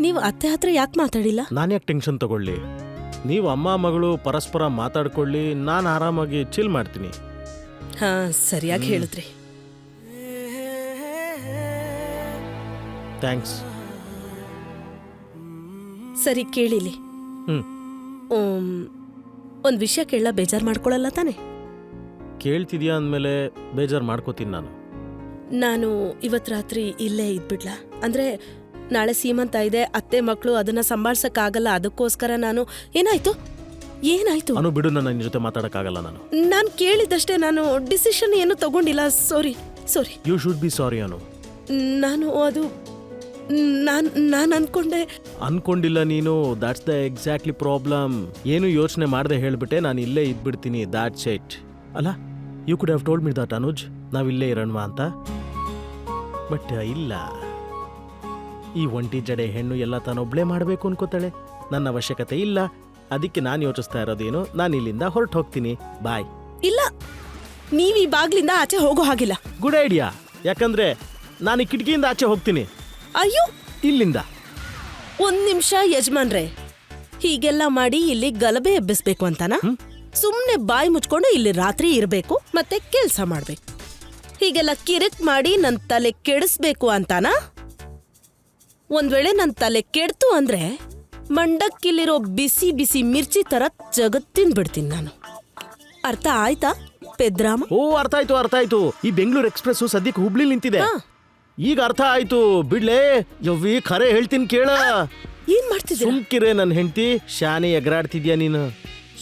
ನೀವು ಅತ್ತೆ ಹತ್ರ ಯಾಕೆ ಮಾತಾಡಿಲ್ಲ? ನಾನು ಯಾಕೆ ಟೆನ್ಷನ್ ತಗೊಳ್ಳಿ? ನೀವು ಅಮ್ಮ ಮಗಳು ಪರಸ್ಪರ ಮಾತಾಡ್ಕೊಳ್ಳಿ ನಾನು ಆರಾಮಾಗಿ ಚಿಲ್ ಮಾಡ್ತೀನಿ. ಹಾ ಸರಿಯಾಗಿ ಹೇಳಿದ್ರಿ. ಥ್ಯಾಂಕ್ಸ್ ಸರಿ ಕೇಳಿಲಿ. ಹ್ಮ್. ಒಂದು ಒಂದ್ ವಿಷಯ ಕೇಳ ಬೇಜಾರ್ ಮಾಡ್ಕೊಳ್ಳಲ್ಲ ತಾನೆ? ಕೇಳ್ತಿದ್ಯಾ ಅಂದಮೇಲೆ ಬೇಜಾರು ಮಾಡ್ಕೋತೀನಿ ನಾನು. ನಾನು ಇವತ್ತು ರಾತ್ರಿ ಇಲ್ಲೇ ಇದ್ಬಿಡ್ಲಾ? ಅಂದ್ರೆ ನಾಳೆ ಸೀಮಂತ ಇದೆ ಅತ್ತೆ ಮಕ್ಕಳು ಅದನ್ನ ಸಂಭಾಳ್ಸಕ್ಕಾಗಲ್ಲ ಅದಕ್ಕೋಸ್ಕರ ನಾನು ಏನಾಯ್ತು? ಏನಾಯ್ತು? ಅನು ಬಿಡು ನನ್ನ ನಿನ್ನ ಜೊತೆ ಮಾತಾಡೋಕ್ಕಾಗಲ್ಲ ನಾನು. ನಾನು ಕೇಳಿದಷ್ಟೇ ನಾನು ಡಿಸಿಷನ್ ಏನು ತಗೊಂಡಿಲ್ಲ sorry sorry you should be sorry Anu. ನಾನು ಅದು ನಾನು ನಾನು ಅನ್ಕೊಂಡೆ. ಅನ್ಕೊಂಡಿಲ್ಲ ನೀನು ದಾಟ್ಸ್ ದ ಎಕ್ಸಾಕ್ಟ್ಲಿ ಪ್ರಾಬ್ಲಮ್ ಏನು ಯೋಚನೆ ಮಾಡದೆ ಹೇಳ್ಬಿಟ್ಟೆ ನಾನು ಇಲ್ಲೇ ಇದ್ಬಿಡ್ತೀನಿ ದಾಟ್ಸ್ ಇಟ್ ಅಲ್ಲ you could have told me that Anuj. ನಾವಿಲ್ಲೇ ಇರೋಣವಾ ಅಂತ? ಬಟ್ ಇಲ್ಲ. ಈ ಒಂಟಿ ಜಡೆ ಹೆಣ್ಣು ಎಲ್ಲ ತಾನೊಬ್ಳೇ ಮಾಡಬೇಕು ಅನ್ಕೋತಾಳೆ. ನನ್ನ ಅವಶ್ಯಕತೆ ಇಲ್ಲ. ಅದಕ್ಕೆ ನಾನು ಯೋಚಿಸ್ತಾ ಇರೋದೇನು ನಾನು ಇಲ್ಲಿಂದ ಹೊರಟು ಹೋಗ್ತೀನಿ. ಬಾಯ್. ಇಲ್ಲ. ನೀವು ಈ ಬಾಗ್ಲಿಂದ ಆಚೆ ಹೋಗೋ ಹಾಗಿಲ್ಲ. Good idea. ಯಾಕಂದ್ರೆ ನಾನು ಈ ಕಿಟಕಿಯಿಂದ ಆಚೆ ಹೋಗ್ತೀನಿ. ಅಯ್ಯೋ! ಇಲ್ಲಿಂದ. ಒಂದ್ ನಿಮಿಷ ಯಜಮಾನ್ರೆ. ಹೀಗೆಲ್ಲ ಮಾಡಿ ಇಲ್ಲಿ ಗಲಭೆ ಎಬ್ಬಿಸ್ಬೇಕು ಅಂತಾನ? ಸುಮ್ಮನೆ ಬಾಯಿ ಮುಚ್ಕೊಂಡು ಇಲ್ಲಿ ರಾತ್ರಿ ಇರಬೇಕು ಮತ್ತೆ ಕೆಲಸ ಮಾಡ್ಬೇಕು. ಹೀಗೆಲ್ಲ ಕಿರಿಕ್ ಮಾಡಿ ನನ್ನ ತಲೆ ಕೆಡಿಸ್ಬೇಕು ಅಂತಾನಾ? ಒಂದ್ ವೇಳೆ ನನ್ ತಲೆ ಕೆಡ್ತು ಅಂದ್ರೆ ಮಂಡಕ್ಕಿಲ್ಲಿರೋ ಬಿಸಿ ಬಿಸಿ ಮಿರ್ಚಿ ತರ ಜಗತ್ತಿನ ಬಿಡ್ತೀನಿ ನಾನು. ಅರ್ಥ ಆಯ್ತಾ ಪೆದ್ರಾಮ? ಓ ಅರ್ಥ ಆಯ್ತು ಅರ್ಥ ಆಯ್ತು. ಈ ಬೆಂಗಳೂರು ಎಕ್ಸ್ಪ್ರೆಸ್ ಸದ್ಯಕ್ಕೆ ಹುಬ್ಳಿ ನಿಂತಿದೆ. ಹಾ. ಈಗ ಅರ್ಥ ಆಯ್ತು. ಬಿಡ್ಲೆ ಯವ್ವಿ ಖರೆ ಹೇಳ್ತೀನಿ ಕೇಳ. ಏನ್ ಮಾಡ್ತಿದ್ದೀರಾ? ಸುಮ್ಕಿರೆ ನನ್ನ ಹೆಂಡತಿ ಶಾನೆ ಎಗರಾಡ್ತಿದ್ಯಾ ನೀನು?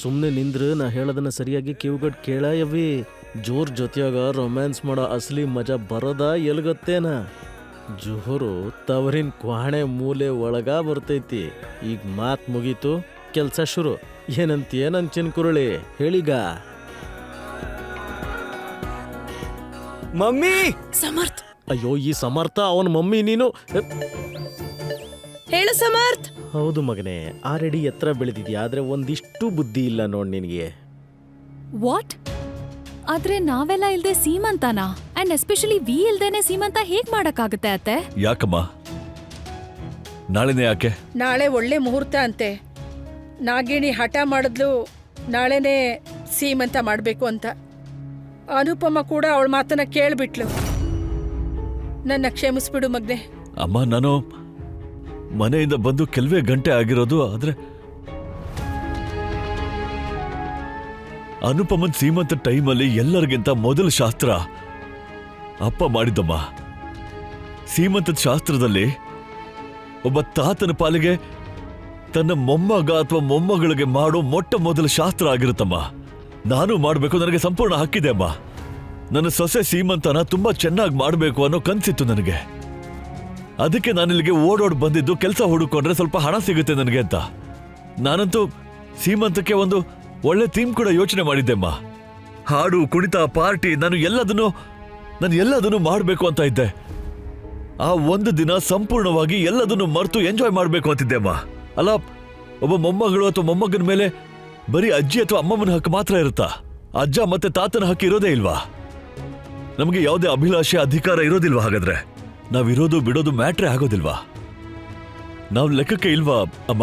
ಸುಮ್ನೆ ನಿಂದ್ರು ನಾ ಹೇಳೋದನ್ನ ಸರಿಯಾಗಿ ಕಿವಿಗಟ್ ಕೇಳ ಯವ್ವಿ. ಜೋರ್ ಜೊತೆಯಾಗ ರೊಮ್ಯಾನ್ಸ್ ಮಾಡೋ ಅಸಲಿ ಮಜಾ ಬರೋದ ಎಲ್ಗತ್ತೇನ? ಜೋರು ತವರಿನ ಕ್ವಾಣೆ ಮೂಲೆ ಒಳಗ ಬರ್ತೈತಿ. ಈಗ ಮಾತ್ ಮುಗೀತು ಕೆಲಸ ಶುರು. ಏನಂತ ಏನಂಚಿನ್ ಕುರುಳಿ ಹೇಳಿಗ. ಮಮ್ಮಿ! ಸಮರ್ಥ್. ಅಯ್ಯೋ ಈ ಸಮರ್ಥ ಅವನ ಮಮ್ಮಿ ನೀನು? ಹೇಳು ಸಮರ್ಥ್. ಹೌದು ಮಗನೇ ಆರಡಿ ಎತ್ತರ ಬೆಳೆದಿದ್ಯಾ ಆದ್ರೆ ಒಂದಿಷ್ಟು ಬುದ್ಧಿ ಇಲ್ಲ ನೋಡ್ ನಿನಗೆ. ವಾಟ್? ಆದ್ರೆ ನಾವೆಲ್ಲ ಇಲ್ದೆ ಸೀಮಂತನ? ಅಂಡ್ ಎಸ್ಪೆಷಲಿ ವಿ ಇಲ್ದೇನೆ ಸೀಮಂತ ಹೇಗ್ ಮಾಡಕ್ಕಾಗತ್ತೆ ಅತ್ತೆ? ಯಾಕಮ್ಮ? ನಾಳೆನೇ ಯಾಕೆ? ನಾಳೆ ಒಳ್ಳೆ ಮುಹೂರ್ತ ಅಂತೆ. ನಾಗಿಣಿ ಹಠ ಮಾಡಿದ್ಲು ನಾಳೆನೇ ಸೀಮಂತ ಮಾಡಬೇಕು ಅಂತ. ಅನುಪಮ ಕೂಡ ಅವಳ ಮಾತನ್ನ ಕೇಳ್ಬಿಟ್ಲು. ನನ್ನ ಕ್ಷಮಿಸ್ಬಿಡು ಮಗ್ನೆ. ಅಮ್ಮ ನಾನು ಮನೆಯಿಂದ ಬಂದು ಕೆಲವೇ ಗಂಟೆ ಆಗಿರೋದು ಆದ್ರೆ ಅನುಪಮನ್ ಸೀಮಂತ ಟೈಮಲ್ಲಿ ಎಲ್ಲರಿಗಿಂತ ಮೊದಲ ಶಾಸ್ತ್ರ. ಅಪ್ಪ ಮಾಡಿದ್ದಮ್ಮ. ಸೀಮಂತದ ಶಾಸ್ತ್ರದಲ್ಲಿ ಒಬ್ಬ ತಾತನ ಪಾಲಿಗೆ ತನ್ನ ಮೊಮ್ಮಗ ಅಥವಾ ಮೊಮ್ಮಗಳಿಗೆ ಮಾಡೋ ಮೊಟ್ಟ ಮೊದಲ ಶಾಸ್ತ್ರ ಆಗಿರುತ್ತಮ್ಮ. ನಾನು ಮಾಡಬೇಕು ನನಗೆ ಸಂಪೂರ್ಣ ಹಕ್ಕಿದೆ ಅಮ್ಮ. ನನ್ನ ಸೊಸೆ ಸೀಮಂತನ ತುಂಬಾ ಚೆನ್ನಾಗಿ ಮಾಡಬೇಕು ಅನ್ನೋ ಕನ್ಸಿತ್ತು ನನಗೆ. ಅದಕ್ಕೆ ನಾನಿಲ್ಲಿಗೆ ಓಡೋಡ್ ಬಂದಿದ್ದು ಕೆಲಸ ಹುಡುಕೊಂಡ್ರೆ ಸ್ವಲ್ಪ ಹಣ ಸಿಗುತ್ತೆ ನನಗೆ ಅಂತ. ನಾನಂತೂ ಸೀಮಂತಕ್ಕೆ ಒಂದು ಒಳ್ಳೆ ಥೀಮ್ ಕೂಡ ಯೋಚನೆ ಮಾಡಿದ್ದೆಮ್ಮ ಹಾಡು, ಕುಣಿತ, ಪಾರ್ಟಿ, ನಾನು ಎಲ್ಲದನ್ನು ನಾನು ಎಲ್ಲದನ್ನು ಮಾಡಬೇಕು ಅಂತ ಇದ್ದೆ. ಆ ಒಂದು ದಿನ ಸಂಪೂರ್ಣವಾಗಿ ಎಲ್ಲದನ್ನು ಮರೆತು ಎಂಜಾಯ್ ಮಾಡಬೇಕು ಅಂತಿದ್ದೆ ಅಮ್ಮ. ಅಲ್ಲ, ಒಬ್ಬ ಮೊಮ್ಮಗಳು ಅಥವಾ ಮೊಮ್ಮಗನ ಮೇಲೆ ಬರೀ ಅಜ್ಜಿ ಅಥವಾ ಅಮ್ಮಮ್ಮನ ಹಕ್ಕು ಮಾತ್ರ ಇರುತ್ತಾ? ಅಜ್ಜ ಮತ್ತೆ ತಾತನ ಹಕ್ಕು ಇರೋದೇ ಇಲ್ವಾ? ನಮಗೆ ಯಾವುದೇ ಅಭಿಲಾಷೆ, ಅಧಿಕಾರ ಇರೋದಿಲ್ವಾ ಹಾಗಾದ್ರೆ? ನಾವಿರೋದು, ಬಿಡೋದು ಮ್ಯಾಟ್ರೇ ಆಗೋದಿಲ್ವಾ? ನಾವು ಲೆಕ್ಕಕ್ಕೆ ಇಲ್ವಾ, ಅಮ್ಮ?